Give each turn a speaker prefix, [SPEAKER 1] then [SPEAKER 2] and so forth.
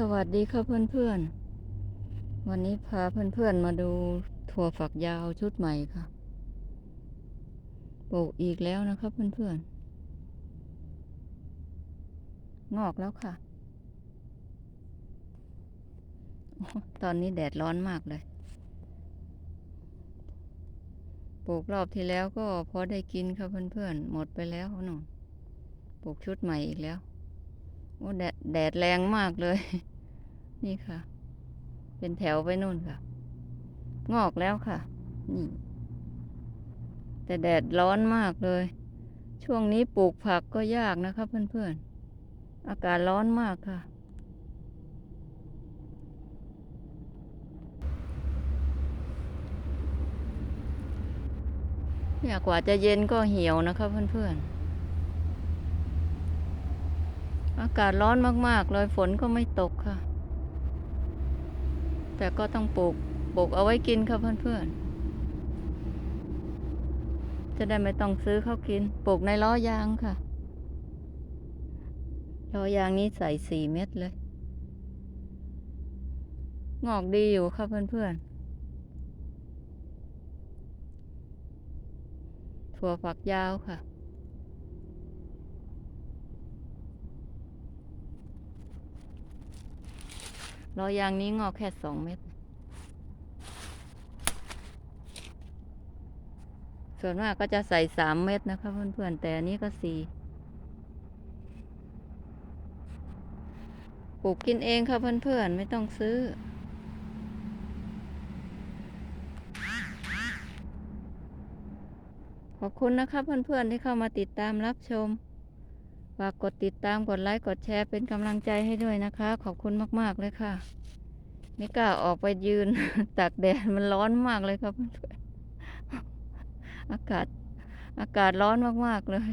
[SPEAKER 1] สวัสดีครับเพื่อนๆ วันนี้พาเพื่อนๆมาดูถั่วฝักยาวชุดใหม่ค่ะปลูกอีกแล้วนะครับเพื่อนๆ งอกแล้วค่ะ ตอนนี้แดดร้อนมากเลย ปลูกรอบที่แล้วก็พอได้กินครับเพื่อนๆ หมดไปแล้วหนูปลูกชุดใหม่อีกแล้ว โอ้แดดแดดแรงมากเลย นี่ค่ะ เป็นแถวไปนู่นค่ะ งอกแล้วค่ะ นี่ แต่แดดร้อนมากเลย ช่วงนี้ปลูกผักก็ยากนะครับเพื่อนๆ อากาศร้อนมากค่ะ เนี่ยกว่าจะเย็นก็เหี่ยวนะครับเพื่อนๆ อากาศร้อนมาก ๆ เลยฝนก็ไม่ตกค่ะ แต่ก็ต้องปลูกปลูกเอาไว้กินค่ะเพื่อนๆ จะได้ไม่ต้องซื้อเขากิน ปลูกในล้อยางค่ะ ล้อยางนี้ใส่สี่เม็ดเลย งอกดีอยู่ค่ะเพื่อนๆถั่วฝักยาวค่ะ รอยางนี้งอกแค่สองเม็ด ส่วนมากก็จะใส่สามเม็ดนะคะเพื่อนๆ แต่อันนี้ก็สี่ปลูกกินเองค่ะเพื่อนๆ ไม่ต้องซื้อ ขอบคุณนะคะเพื่อนๆ ที่เข้ามาติดตามรับชม ฝากกดติดตามกดไลค์กดแชร์เป็นกำลังใจให้ด้วยนะคะ ขอบคุณมาก ๆ เลยค่ะ ไม่กล้าออกไปยืน ตากแดดมันร้อนมากเลยครับอนๆอากาศอากาศร้อนมาก ๆ เลย